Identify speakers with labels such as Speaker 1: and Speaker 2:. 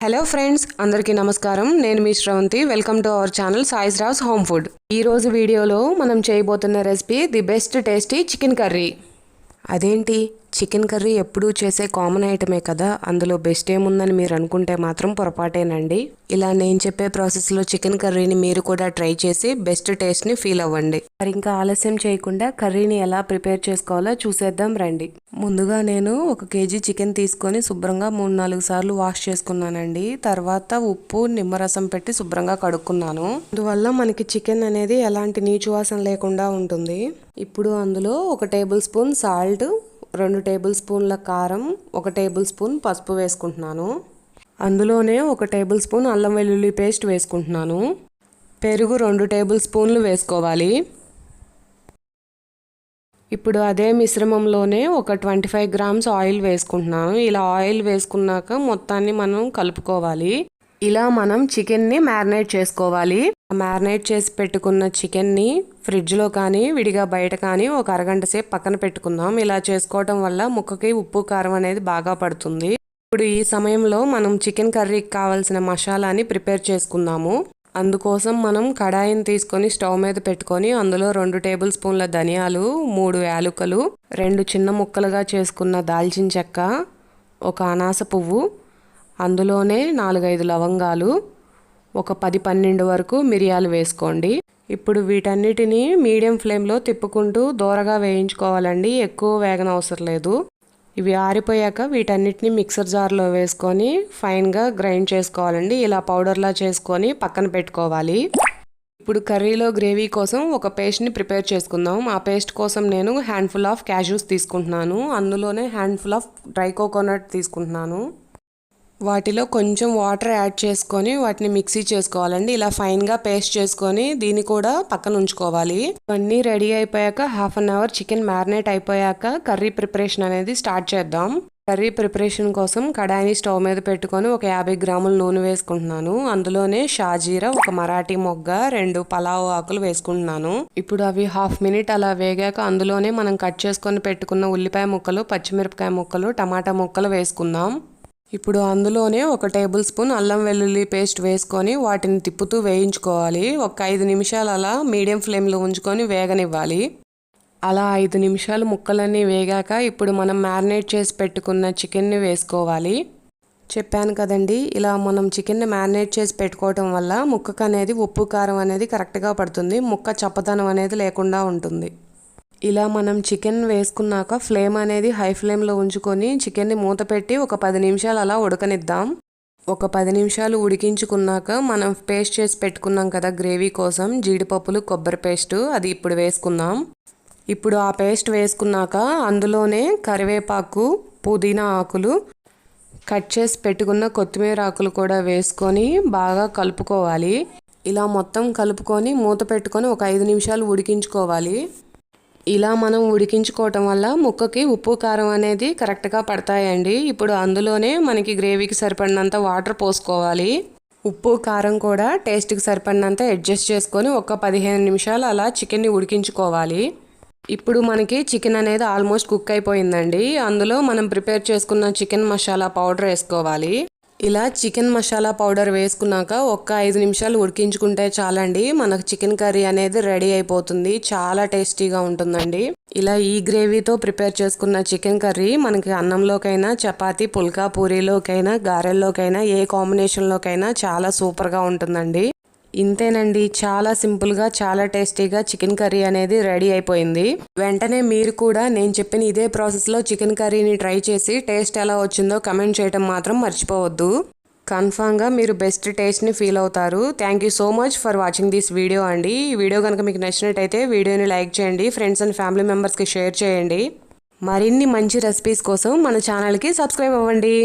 Speaker 1: Hello friends అందరికీ నమస్కారం. నేను మీ Sravanthi. Welcome to our channel Sai's Rao's home food ఈ రోజు వీడియోలో మనం చేయబోతున్న recipe the best tasty chicken curry అదేంటి? చికెన్ కర్రీ ఎప్పుడూ చేసే కామన్ ఐటమే కదా? అందులో బెస్ట్ ఏముందని మీరు అనుకుంటే మాత్రం పొరపాటేనండి. ఇలా నేను చెప్పే ప్రాసెస్లో చికెన్ కర్రీని మీరు కూడా ట్రై చేసి బెస్ట్ టేస్ట్ని ఫీల్ అవ్వండి. మరి ఇంకా ఆలస్యం చేయకుండా కర్రీని ఎలా ప్రిపేర్ చేసుకోవాలో చూసేద్దాం రండి. ముందుగా నేను ఒక కేజీ చికెన్ తీసుకొని శుభ్రంగా మూడు నాలుగు సార్లు వాష్ చేసుకున్నానండి. తర్వాత ఉప్పు నిమ్మరసం పెట్టి శుభ్రంగా కడుక్కున్నాను. అందువల్ల మనకి చికెన్ అనేది ఎలాంటి నీచు వాసన లేకుండా ఉంటుంది. ఇప్పుడు అందులో ఒక టేబుల్ స్పూన్ సాల్ట్ రెండు టేబుల్ స్పూన్ల కారం ఒక టేబుల్ స్పూన్ పసుపు వేసుకుంటున్నాను. అందులోనే ఒక టేబుల్ స్పూన్ అల్లం వెల్లుల్లి పేస్ట్ వేసుకుంటున్నాను. పెరుగు రెండు టేబుల్ స్పూన్లు వేసుకోవాలి. ఇప్పుడు అదే మిశ్రమంలోనే ఒక ట్వంటీ ఫైవ్ గ్రామ్స్ ఆయిల్ వేసుకుంటున్నాను. ఇలా ఆయిల్ వేసుకున్నాక మొత్తాన్ని మనం కలుపుకోవాలి. ఇలా మనం చికెన్ని మ్యారినేట్ చేసుకోవాలి. మ్యారినేట్ చేసి పెట్టుకున్న చికెన్ని ఫ్రిడ్జ్లో కానీ విడిగా బయట కానీ ఒక అరగంట సేపు పక్కన పెట్టుకుందాం. ఇలా చేసుకోవటం వల్ల ముక్కకి ఉప్పు కారం అనేది బాగా పడుతుంది. ఇప్పుడు ఈ సమయంలో మనం చికెన్ కర్రీకి కావాల్సిన మసాలాని ప్రిపేర్ చేసుకుందాము. అందుకోసం మనం కడాయిని తీసుకొని స్టవ్ మీద పెట్టుకొని అందులో రెండు టేబుల్ స్పూన్ల ధనియాలు మూడు యాలుకలు రెండు చిన్న ముక్కలుగా చేసుకున్న దాల్చిన చెక్క ఒక అనాస పువ్వు అందులోనే నాలుగైదు లవంగాలు ఒక పది పన్నెండు వరకు మిరియాలు వేసుకోండి. ఇప్పుడు వీటన్నిటిని మీడియం ఫ్లేమ్లో తిప్పుకుంటూ దూరగా వేయించుకోవాలండి. ఎక్కువ వేగన అవసరం లేదు. ఇవి ఆరిపోయాక వీటన్నిటిని మిక్సర్ జార్లో వేసుకొని ఫైన్గా గ్రైండ్ చేసుకోవాలండి. ఇలా పౌడర్లా చేసుకొని పక్కన పెట్టుకోవాలి. ఇప్పుడు కర్రీలో గ్రేవీ కోసం ఒక పేస్ట్ని ప్రిపేర్ చేసుకుందాం. ఆ పేస్ట్ కోసం నేను హ్యాండ్ఫుల్ ఆఫ్ క్యాష్యూస్ తీసుకుంటున్నాను. అందులోనే హ్యాండ్ఫుల్ ఆఫ్ డ్రై కోకోనట్ తీసుకుంటున్నాను. వాటిలో కొంచెం వాటర్ యాడ్ చేసుకొని వాటిని మిక్సీ చేసుకోవాలండి. ఇలా ఫైన్గా పేస్ట్ చేసుకొని దీన్ని కూడా పక్కన ఉంచుకోవాలి. ఇవన్నీ రెడీ అయిపోయాక half an hour chicken marinate అయిపోయాక కర్రీ ప్రిపరేషన్ అనేది స్టార్ట్ చేద్దాం. కర్రీ ప్రిపరేషన్ కోసం కడాయిని స్టవ్ మీద పెట్టుకొని ఒక యాభై గ్రాముల నూనె వేసుకుంటున్నాను. అందులోనే షాజీరా ఒక మరాఠీ మొగ్గ రెండు పలావ్ ఆకులు వేసుకుంటున్నాను. ఇప్పుడు అవి హాఫ్ మినిట్ అలా వేగాక అందులోనే మనం కట్ చేసుకొని పెట్టుకున్న ఉల్లిపాయ ముక్కలు పచ్చిమిరపకాయ ముక్కలు టమాటా ముక్కలు వేసుకుందాం. ఇప్పుడు అందులోనే ఒక టేబుల్ స్పూన్ అల్లం వెల్లుల్లి పేస్ట్ వేసుకొని వాటిని తిప్పుతూ వేయించుకోవాలి. ఒక ఐదు నిమిషాలు అలా మీడియం ఫ్లేమ్లో ఉంచుకొని వేగనివ్వాలి. అలా ఐదు నిమిషాలు ముక్కలన్నీ వేగాక ఇప్పుడు మనం మ్యారినేట్ చేసి పెట్టుకున్న చికెన్ని వేసుకోవాలి. చెప్పాను కదండి ఇలా మనం చికెన్ని మ్యారినేట్ చేసి పెట్టుకోవటం వల్ల ముక్కకు అనేది ఉప్పు కారం అనేది కరెక్ట్గా పడుతుంది. ముక్క చప్పదనం అనేది లేకుండా ఉంటుంది. ఇలా మనం చికెన్ వేసుకున్నాక ఫ్లేమ్ అనేది హై ఫ్లేమ్లో ఉంచుకొని చికెన్ని మూత పెట్టి ఒక పది నిమిషాలు అలా ఉడకనిద్దాం. ఒక పది నిమిషాలు ఉడికించుకున్నాక మనం పేస్ట్ చేసి పెట్టుకున్నాం కదా గ్రేవీ కోసం జీడిపప్పులు కొబ్బరి పేస్ట్ అది ఇప్పుడు వేసుకుందాం. ఇప్పుడు ఆ పేస్ట్ వేసుకున్నాక అందులోనే కరివేపాకు పుదీనా ఆకులు కట్ చేసి పెట్టుకున్న కొత్తిమీర ఆకులు కూడా వేసుకొని బాగా కలుపుకోవాలి. ఇలా మొత్తం కలుపుకొని మూత పెట్టుకొని ఒక ఐదు నిమిషాలు ఉడికించుకోవాలి. ఇలా మనం ఉడికించుకోవటం వల్ల ముక్కకి ఉప్పు కారం అనేది కరెక్ట్గా పడతాయండి. ఇప్పుడు అందులోనే మనకి గ్రేవీకి సరిపడినంత వాటర్ పోసుకోవాలి. ఉప్పు కారం కూడా టేస్ట్కి సరిపడినంత అడ్జస్ట్ చేసుకొని ఒక పదిహేను నిమిషాలు అలా చికెన్ని ఉడికించుకోవాలి. ఇప్పుడు మనకి చికెన్ అనేది ఆల్మోస్ట్ కుక్ అయిపోయిందండి. అందులో మనం ప్రిపేర్ చేసుకున్న చికెన్ మసాలా పౌడర్ వేసుకోవాలి. ఇలా చికెన్ మసాలా పౌడర్ వేసుకున్నాక ఒక్క ఐదు నిమిషాలు ఉడికించుకుంటే చాలండి. మనకు చికెన్ కర్రీ అనేది రెడీ అయిపోతుంది. చాలా టేస్టీగా ఉంటుందండి. ఇలా ఈ గ్రేవీతో ప్రిపేర్ చేసుకున్న చికెన్ కర్రీ మనకి అన్నంలోకైనా చపాతి పుల్కా పూరీలోకైనా గారెల్లోకైనా ఏ కాంబినేషన్లోకైనా చాలా సూపర్గా ఉంటుందండి. ఇంతేనండి. చాలా సింపుల్గా చాలా టేస్టీగా చికెన్ కర్రీ అనేది రెడీ అయిపోయింది. వెంటనే మీరు కూడా నేను చెప్పిన ఇదే ప్రాసెస్లో చికెన్ కర్రీని ట్రై చేసి టేస్ట్ ఎలా వచ్చిందో కమెంట్ చేయడం మాత్రం మర్చిపోవద్దు. కన్ఫామ్గా మీరు బెస్ట్ టేస్ట్ని ఫీల్ అవుతారు. Thank you so much for watching this video అండి. ఈ వీడియో కనుక మీకు నచ్చినట్టయితే వీడియోని లైక్ చేయండి ఫ్రెండ్స్ అండ్ ఫ్యామిలీ మెంబర్స్కి షేర్ చేయండి. మరిన్ని మంచి రెసిపీస్ కోసం మన ఛానల్కి సబ్స్క్రైబ్ అవ్వండి.